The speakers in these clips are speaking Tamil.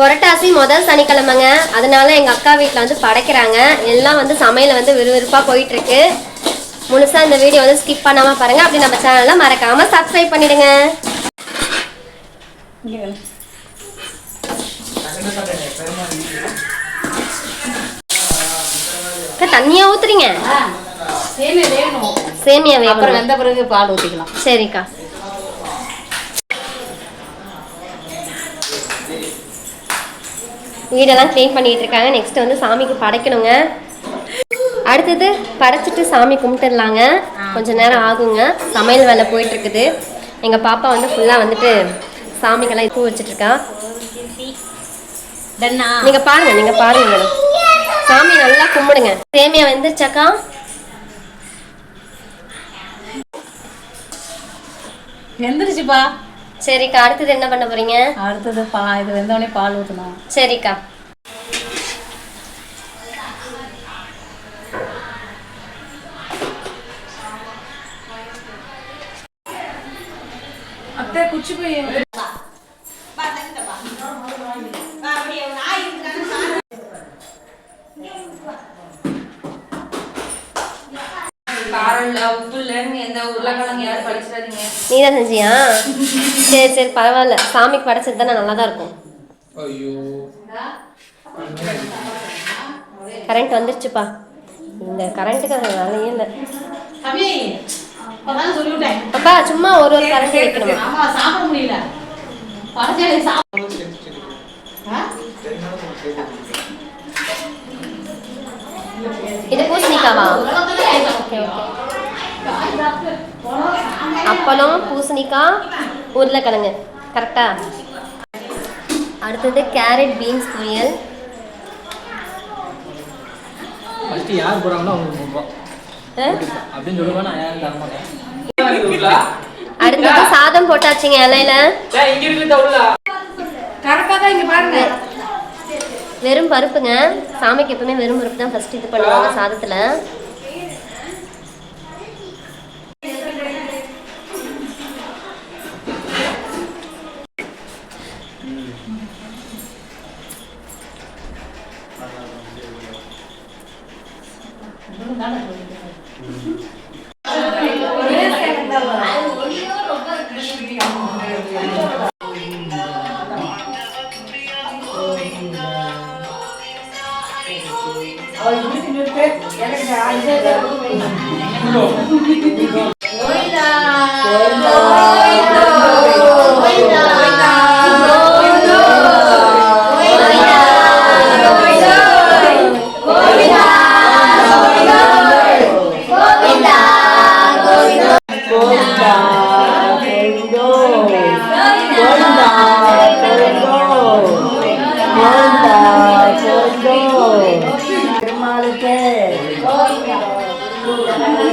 புரட்டாசி முதல் சனிக்கிழமைங்க. அதனால எங்கள் அக்கா வீட்டில் வந்து படைக்கிறாங்க. எல்லாம் வந்து சமையல் வந்து விறுவிறுப்பாக போயிட்டு இருக்கு முழுசாக இந்த வீடியோ வந்து ஸ்கிப் பண்ணாமல் பாருங்க. அப்படி நம்ம சேனலை மறக்காம சப்ஸ்கிரைப் பண்ணிடுங்க. அக்கா தண்ணியா ஊத்துறீங்க? சேமியா வேணும். அப்புறம் வெந்த பிறகு பால் ஊற்றிக்கலாம் சரிக்கா. வீடெல்லாம் க்ளீன் பண்ணிட்டு இருக்காங்க. நெக்ஸ்ட் வந்து சாமிக்கு படைக்கணுங்க. அடுத்தது படைச்சிட்டு சாமி கும்பிட்டுடலாங்க. கொஞ்ச நேரம் ஆகுங்க. சமையல் வேலை போயிட்டு இருக்குது எங்க பாப்பா வந்து ஃபுல்லா வந்துட்டு சாமிக்கெல்லாம் பூ வச்சுட்டு இருக்கா டன்னா நீங்க பாருங்க நீங்க பாருங்க மேடம் சாமி நல்லா கும்பிடுங்க. சேமியா வெந்துருச்சாக்கா வெந்துருச்சுப்பா சரிக்கா அடுத்தது என்ன பண்ண போறீங்க? அடுத்தது பா இது வெந்தோடனே பால் ஊற்றணும் சரிக்கா. அத்தை குச்சி போய் நீ தான் செஞ்சியா? சரி சரி பரவாயில்ல. சாமிக்கு படைச்சது தானே நல்லா தான் இருக்கும். ஐயோ. கரண்ட் வந்துருச்சுப்பா. இந்த கரண்ட்டுக்கு அது வேலையே இல்லை. அப்பா சும்மா ஒரு ஒரு கரண்ட் வைக்கணுமா? ஆமா சாப்பிட முடியல. படைச்சாலே சாப்பிட ஆ? இது பூசணிக்காவா? அப்பளம் பூசணிக்காய் உருளைக்கிழங்கு. கரெக்டா? அடுத்தது கேரட் பீன்ஸ் பொரியல். ஃபஸ்ட்டு யார் போகிறாங்களோ அவங்களுக்கு அடுத்தது சாதம் போட்டாச்சுங்க இலையில. வெறும் பருப்புங்க. சாமிக்கு எப்பவுமே வெறும் பருப்பு தான் ஃபர்ஸ்ட் இது பண்ணுவாங்க சாதத்துல. பெருமாளுக்கு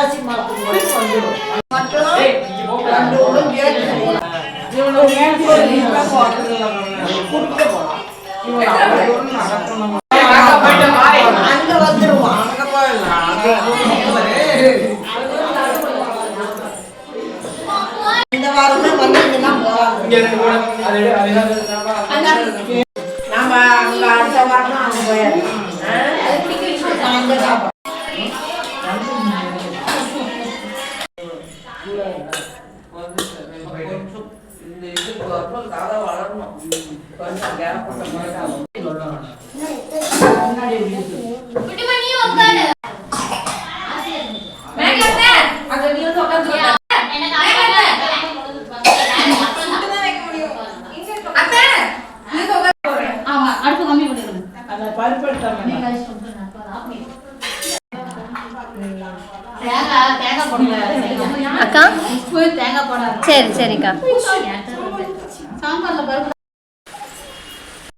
மட்டும் அந்த பொட்டாசி மாசத்துக்கு மட்டும் வந்துடும் மட்டும் ரெண்டு ஊரும் சேர்த்து இவ்வளவு நேரத்துல நீங்க கூட்டிட்டு போலாம் அங்க வந்துருவோம் அங்க இந்த வாரமே வந்தீங்கன்னா போறாங்க நாம அங்க அடுத்த வாரம் அங்க போயிடலாம் அக்கா? சரி சரிக்கா. சாம்பார்ல பருப்பு